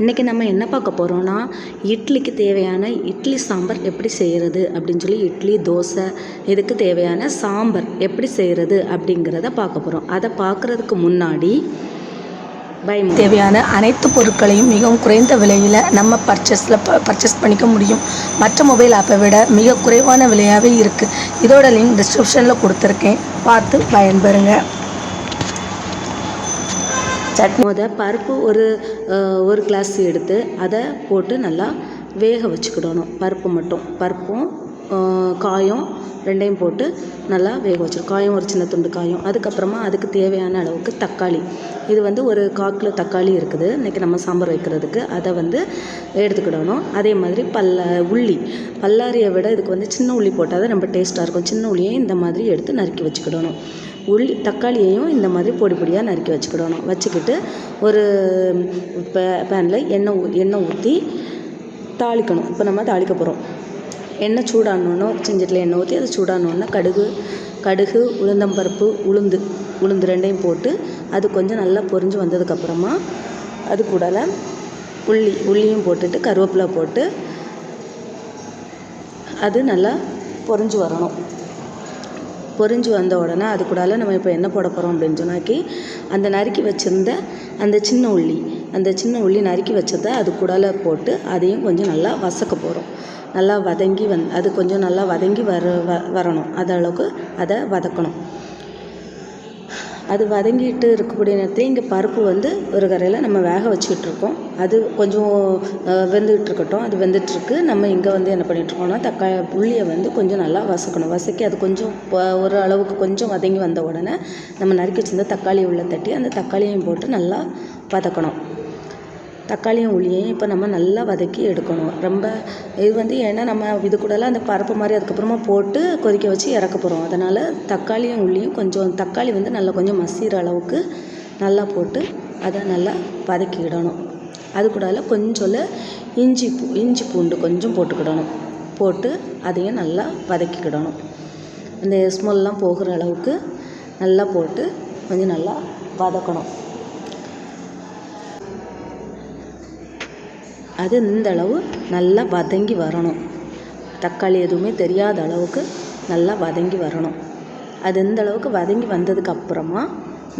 இன்றைக்கி நம்ம என்ன பார்க்க போகிறோன்னா இட்லிக்கு தேவையான இட்லி சாம்பார் எப்படி செய்கிறது அப்படின்னு சொல்லி இட்லி தோசை இதுக்கு தேவையான சாம்பார் எப்படி செய்கிறது அப்படிங்கிறத பார்க்க போகிறோம் அதை பார்க்குறதுக்கு முன்னாடி பயம் தேவையான அனைத்து பொருட்களையும் மிகவும் குறைந்த விலையில் நம்ம பர்ச்சேஸில் பர்ச்சேஸ் பண்ணிக்க முடியும். மற்ற மொபைல் ஆப்பை விட மிக குறைவான விலையாகவே இருக்குது இதோட லிங்க் டிஸ்கிரிப்ஷனில் கொடுத்துருக்கேன். பார்த்து பயன்பெறுங்க. சட்னி முத பருப்பு ஒரு ஒரு கிளாஸ் எடுத்து அதை போட்டு நல்லா வேக வச்சுக்கிடணும். பருப்பு மட்டும். பருப்பும் காயும் ரெண்டையும் போட்டு நல்லா வேக வச்சிடும் காயம் ஒரு சின்ன துண்டு காயம். அதுக்கப்புறமா அதுக்கு தேவையான அளவுக்கு தக்காளி. இது வந்து ஒரு கால் கிலோ தக்காளி இருக்குது. இன்றைக்கி நம்ம சாம்பார் வைக்கிறதுக்கு. அதை வந்து எடுத்துக்கிடணும். அதே மாதிரி பல்ல உள்ளி. பல்லாரியை விட இதுக்கு வந்து சின்ன உள்ளி போட்டால் தான் ரொம்ப டேஸ்ட்டாக இருக்கும். சின்ன உள்ளியை இந்த மாதிரி எடுத்து நறுக்கி வச்சுக்கிடணும். உள்ளி தக்காளியையும் இந்த மாதிரி பொடி பொடியாக நறுக்கி வச்சுக்கிடணும். வச்சுக்கிட்டு ஒரு பே பேனில் எண்ணெய் ஊ எண்ணெய் ஊற்றி தாளிக்கணும். இப்போ நம்ம தாளிக்க போகிறோம் எண்ணெய் சூடானோன்னு செஞ்சட்டில் எண்ணெய் ஊற்றி அது சூடானோன்னா கடுகு கடுகு உளுந்தம்பருப்பு உளுந்து உளுந்து ரெண்டையும் போட்டு அது கொஞ்சம் நல்லா பொரிஞ்சு வந்ததுக்கப்புறமா அது கூடல உள்ளி உள்ளியும் போட்டுட்டு கருவேப்பிலை போட்டு அது நல்லா பொரிஞ்சு வரணும். பொறிஞ்சு வந்த உடனே அது கூடால நம்ம இப்போ என்ன போட போகிறோம் அப்படின்னு சொன்னாக்கி அந்த நறுக்கி வச்சிருந்த அந்த சின்ன உள்ளி அந்த சின்ன உள்ளி நறுக்கி வச்சதை அது கூடால போட்டு அதையும் கொஞ்சம் நல்லா வசக்க போகிறோம் நல்லா வதங்கி வந் அது கொஞ்சம் நல்லா வதங்கி வர வ வரணும். அது அளவுக்கு அதை வதக்கணும். அது வதங்கிட்டு இருக்கக்கூடிய நேரத்தில் இங்கே பருப்பு வந்து ஒரு கரையில் நம்ம வேக வச்சுக்கிட்டுருக்கோம். அது கொஞ்சம் வெந்துகிட்டு இருக்கட்டும் அது வெந்துட்டுருக்கு. நம்ம இங்கே வந்து என்ன பண்ணிகிட்ருக்கோம்னா தக்காளி புளியை வந்து கொஞ்சம் நல்லா வசக்கணும். வசக்கி அது கொஞ்சம் ஒரு அளவுக்கு கொஞ்சம் வதங்கி வந்த உடனே நம்ம நறுக்கி வச்சுருந்த தக்காளியை உள்ள தட்டி அந்த தக்காளியையும் போட்டு நல்லா வதக்கணும். தக்காளியும் உள்ளியையும் இப்போ நம்ம நல்லா வதக்கி எடுக்கணும். ரொம்ப இது வந்து ஏன்னா நம்ம இது கூடலாம் அந்த பருப்பு மாதிரி அதுக்கப்புறமா போட்டு கொதிக்க வச்சு இறக்க போகிறோம் அதனால் தக்காளியும் உள்ளியும் கொஞ்சம் தக்காளி வந்து நல்லா கொஞ்சம் மசிகிற அளவுக்கு நல்லா போட்டு அதை நல்லா வதக்கிக்கிடணும் அது கூடால கொஞ்சம் இஞ்சி பூ இஞ்சி பூண்டு கொஞ்சம் போட்டுக்கிடணும். போட்டு அதையும் நல்லா வதக்கிக்கிடணும் அந்த ஸ்மெல்லாம் போகிற அளவுக்கு நல்லா போட்டு கொஞ்சம் நல்லா வதக்கணும். அது இந்த அளவு நல்லா வதங்கி வரணும். தக்காளி எதுவுமே தெரியாத அளவுக்கு நல்லா வதங்கி வரணும். அது இந்த அளவுக்கு வதங்கி வந்ததுக்கு அப்புறமா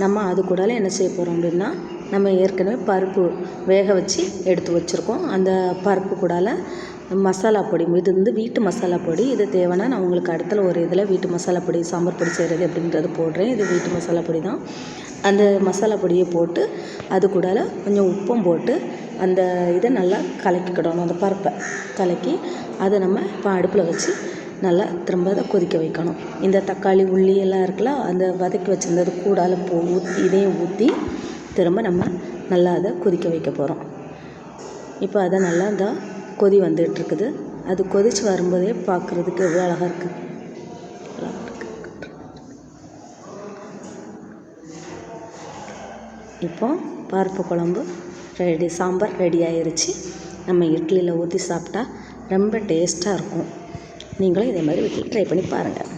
நம்ம அது கூடல என்ன செய்ய போகிறோம் அப்படின்னா நம்ம ஏற்கனவே பருப்பு வேக வச்சு எடுத்து வச்சுருக்கோம். அந்த பருப்பு கூடால மசாலா பொடி இது வந்து வீட்டு மசாலா பொடி. இது தேவைன்னா நான் உங்களுக்கு அடுத்தல ஒரு இதில் வீட்டு மசாலா பொடி சாம்பார் பொடி செய்கிறது அப்படின்றது போடுறேன். இது வீட்டு மசாலா பொடி தான் அந்த மசாலா பொடியை போட்டு அது கூடால கொஞ்சம் உப்பும் போட்டு அந்த இதை நல்லா கலக்கிக்கிடணும் அந்த பருப்பை கலக்கி அதை நம்ம இப்போ அடுப்பில் வச்சு நல்லா திரும்ப அதை கொதிக்க வைக்கணும். இந்த தக்காளி உள்ளி எல்லாம் இருக்குல்ல அந்த வதக்கி வச்சிருந்தது கூடால போ ஊற்றி இதையும் ஊற்றி திரும்ப நம்ம நல்லா அதை கொதிக்க வைக்க போகிறோம் இப்போ அதை நல்லா இந்த கொதி வந்துகிட்ருக்குது. அது கொதித்து வரும்போதே பார்க்குறதுக்கு எவ்வளோ அழகாக இருக்குது இப்போ பருப்பு குழம்பு ரெடி சாம்பார் ரெடி ஆயிருச்சு. நம்ம இட்லியில் ஊற்றி சாப்பிட்டா ரொம்ப டேஸ்ட்டாக இருக்கும். நீங்களும் இதே மாதிரி வீட்டில் ட்ரை பண்ணி பாருங்கள்